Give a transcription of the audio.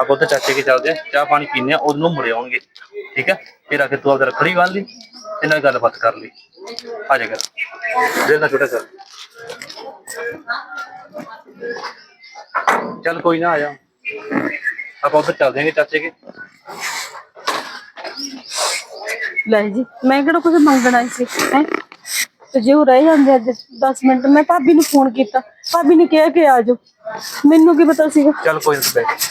ਆਪਾਂ ਉੱਥੇ ਚਾਚੇ ਕੇ ਚੱਲਦੇ ਆ ਚਾਹ ਪਾਣੀ ਪੀਨੇ ਆ ਉਹਨੂੰ ਮੁੜੇ ਆਉਣਗੇ ਠੀਕ ਹੈ ਫਿਰ ਆ ਕੇ ਤੂੰ ਆਪਦਾ ਰੱਖੜੀ ਬੰਨ ਲਈ ਤੇ ਨਾਲ ਗੱਲਬਾਤ ਕਰ ਲਈ ਆ ਜਾ ਕਰ ਦਿਲ ਨਾ ਛੋਟਾ ਕਰ ਚੱਲ ਕੋਈ ਨਾ ਆ ਜਾ ਆਪਾਂ ਉੱਧਰ ਚੱਲਦੇ ਆਂਗੇ ਚਾਚੇ ਕੇ ਲੈ ਜੀ ਮੈਂ ਕਿਹੜਾ ਕੁਝ ਮੰਗਣਾ ਸੀ ਹੈ ਤੇ ਜੇ ਉਹ ਰਹਿ ਜਾਂਦੇ ਅੱਜ 10 ਮਿੰਟ ਮੈਂ ਭਾਬੀ ਨੂੰ ਫੋਨ ਕੀਤਾ ਭਾਬੀ ਨੇ ਕਿਹਾ ਕਿ ਆ ਜਾਓ ਮੈਨੂੰ ਕੀ ਪਤਾ ਸੀਗਾ ਚੱਲ ਕੋਈ ਨਾ ਤੂੰ ਬੈਠ